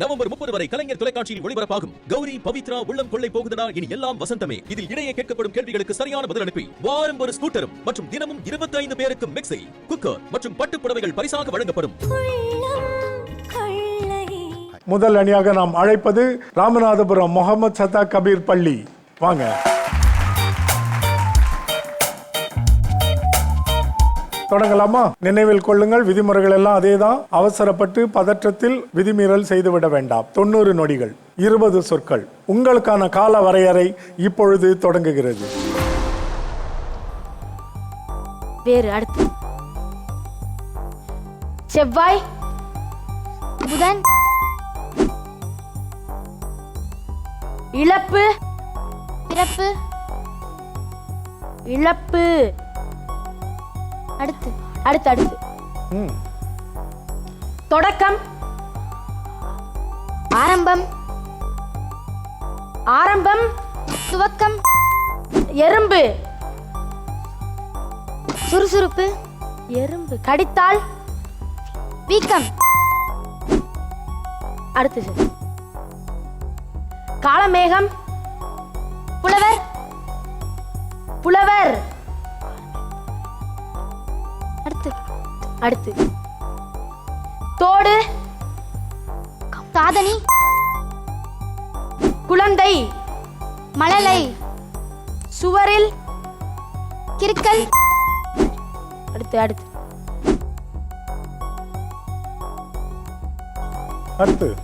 November முப்பது வரை கலைஞர் தொலைக்காட்சியில் ஒளிபரப்பாகும். கௌரி பவித்ரா உள்ளம் கொள்ளை போகுதடா இனி எல்லாம் வசந்தமே. இதில் இடையே கேட்கப்படும் கேள்விகளுக்கு சரியான பதில் அனுப்பி வாரம் ஒரு ஸ்கூட்டரும் மற்றும் தினமும் இருபத்தி ஐந்து பேருக்கு மிக்சி குக்கர் மற்றும் பட்டு புடவைகள் பரிசாக வழங்கப்படும். முதல் அணியாக நாம் அழைப்பது ராமநாதபுரம் முகமது சதா கபீர் பள்ளி. வாங்க. தொடங்கலாமா? நினைவில் கொள்ளுங்கள் விதிமுறைகள் எல்லாம் அதேதான். அவசரப்பட்டு பதற்றத்தில் விதிமீறல் செய்துவிட வேண்டாம். தொண்ணூறு நொடிகள் இருபது சொற்கள். உங்களுக்கான கால வரையறை இப்பொழுது தொடங்குகிறது. வேறு அடுத்து. செவ்வாய் புதன் இழப்பு பிறப்பு இழப்பு. அடுத்து அடுத்து அடுத்து. ம், தொடக்கம். ஆரம்பம். ஆரம்பம். துவக்கம். எறும்பு. சுறுசுறுப்பு. எறும்பு. கடித்தால். வீக்கம். அடுத்து சார் காலமேகம். புலவர். புலவர். அடுத்து அடுத்து. தோடு. காதணி குழந்தை. மழலை. சுவரில். கிறுக்கல். அடுத்து அடுத்து. அடுத்து.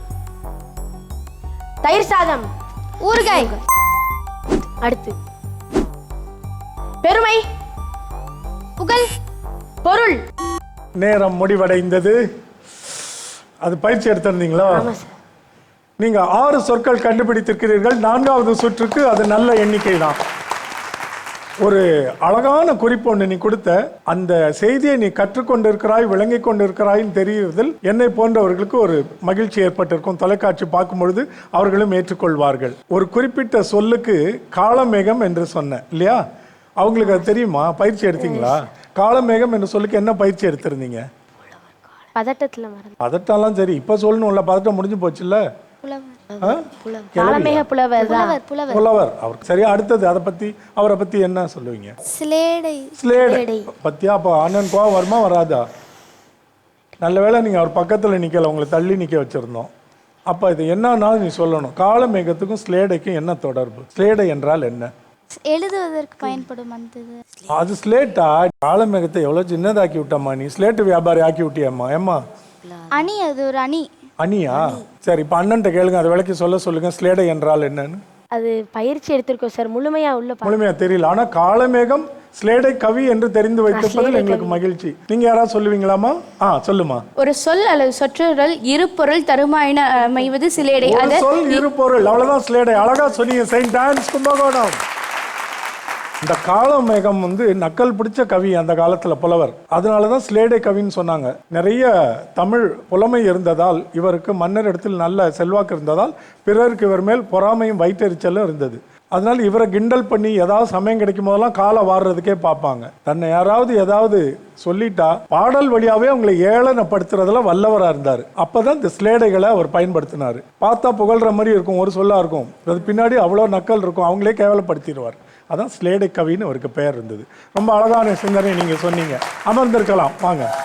தயிர் சாதம். ஊறுகாய். அடுத்து. பெருமை. புகழ். பொருள். நேரம் முடிவடைந்தது. அது பயிற்சி எடுத்திருந்தீங்களா? நீங்க ஆறு சொற்கள் கண்டுபிடித்திருக்கிறீர்கள். நான்காவது சுற்றுக்கு அது நல்ல எண்ணிக்கை தான் ஒரு அழகான குறிப்பு ஒன்று நீ கொடுத்த. அந்த செய்தியை நீ கற்றுக்கொண்டிருக்கிறாய் விளங்கிக் கொண்டிருக்கிறாய்ன்னு தெரிகிறதில் என்னை போன்றவர்களுக்கு ஒரு மகிழ்ச்சி ஏற்பட்டிருக்கும். தொலைக்காட்சி பார்க்கும் பொழுது அவர்களும் ஏற்றுக்கொள்வார்கள். ஒரு குறிப்பிட்ட சொல்லுக்கு காலமேகம் என்று சொன்னேன் இல்லையா? அவங்களுக்கு அது தெரியுமா? பயிற்சி எடுத்தீங்களா? காலமேகம் என்ற சொல்லுக்கு என்ன பயிற்சி எடுத்திருந்தீங்க? பதட்டத்துல மறந்து. பதட்டம்லாம் சரி இப்போ சொல்லணும்ல பதட்டம் முடிஞ்சு போச்சுல்ல? புலவர். தான். புலவர் அவர் சரியா அடுத்தது அதை பத்தி அவரை பத்தி என்ன சொல்லுவீங்க? சிலேடை. ஸ்லேடு பத்தியா? அப்போ அண்ணன் கோவம் வருமா வராதா? நல்ல வேளை நீங்க அவர் பக்கத்துல நிக்கல உங்களை தள்ளி நிக்க வச்சிருந்தோம். அப்ப இது என்னன்னா நீ சொல்லணும். காலமேகத்துக்கும் ஸ்லேடைக்கும் என்ன தொடர்பு? ஸ்லேடை என்றால் என்ன? எழுதுவதற்கு பயன்படும் அந்த இது. அது ஸ்லேட்டா காலமேகத்தை எவ்வளவு சின்னதாக்கி விட்டம்மா நீ? ஸ்லேட்டு வியாபாரி ஆக்கி விட்டியம்மா. ஏம்மா? அணி அது ஒரு அணி. அனியா சரி இப்ப அண்ணன்ட்ட கேளுங்க அதை விளக்கி சொல்ல சொல்லுங்க ஸ்லேடை என்றால் என்னன்னு. அது பயிற்சி எடுத்திருக்கோம் சார் முழுமையா உள்ள முழுமையா தெரியல ஆனா காலமேகம் ஸ்லேடை கவி என்று தெரிந்து வைத்திருப்பதில் எங்களுக்கு மகிழ்ச்சி. நீங்க யாராவது சொல்லுவீங்களாமா ஆ சொல்லுமா. ஒரு சொல் அல்லது சொற்றொடர் இரு பொருள் தருமாயின அமைவது சிலேடை. சொல் இரு பொருள் அவ்வளவுதான் ஸ்லேடை அழகா சொன்னீங்க செயின்ட் டான்ஸ் கும்பகோணம். இந்த காலமேகம் வந்து நக்கல் பிடிச்ச கவி அந்த காலத்தில் புலவர். அதனால தான் ஸ்லேடை கவின்னு சொன்னாங்க. நிறைய தமிழ் புலமை இருந்ததால் இவருக்கு மன்னர் இடத்தில் நல்ல செல்வாக்கு இருந்ததால் பிறருக்கு இவர் மேல் பொறாமையும் வயிற்றெரிச்சலும் இருந்தது. அதனால் இவரை கிண்டல் பண்ணி ஏதாவது சமயம் கிடைக்கும் போதெல்லாம் காலை வாடுறதுக்கே பார்ப்பாங்க. தன்னை யாராவது ஏதாவது சொல்லிட்டா பாடல் வழியாகவே அவங்களை ஏளனப்படுத்துறதுல வல்லவராக இருந்தார். அப்பதான் இந்த ஸ்லேடைகளை அவர் பயன்படுத்தினார். பார்த்தா புகழ்ற மாதிரி இருக்கும் ஒரு சொல்லாக இருக்கும். அது பின்னாடி அவ்வளோ நக்கல் இருக்கும் அவங்களே கேவலப்படுத்திடுவார். அதான் ஸ்லேடை கவின்னு அவருக்கு பெயர் இருந்தது. ரொம்ப அழகான சிந்தனை நீங்கள் சொன்னீங்க. அமர்ந்திருக்கலாம். வாங்க.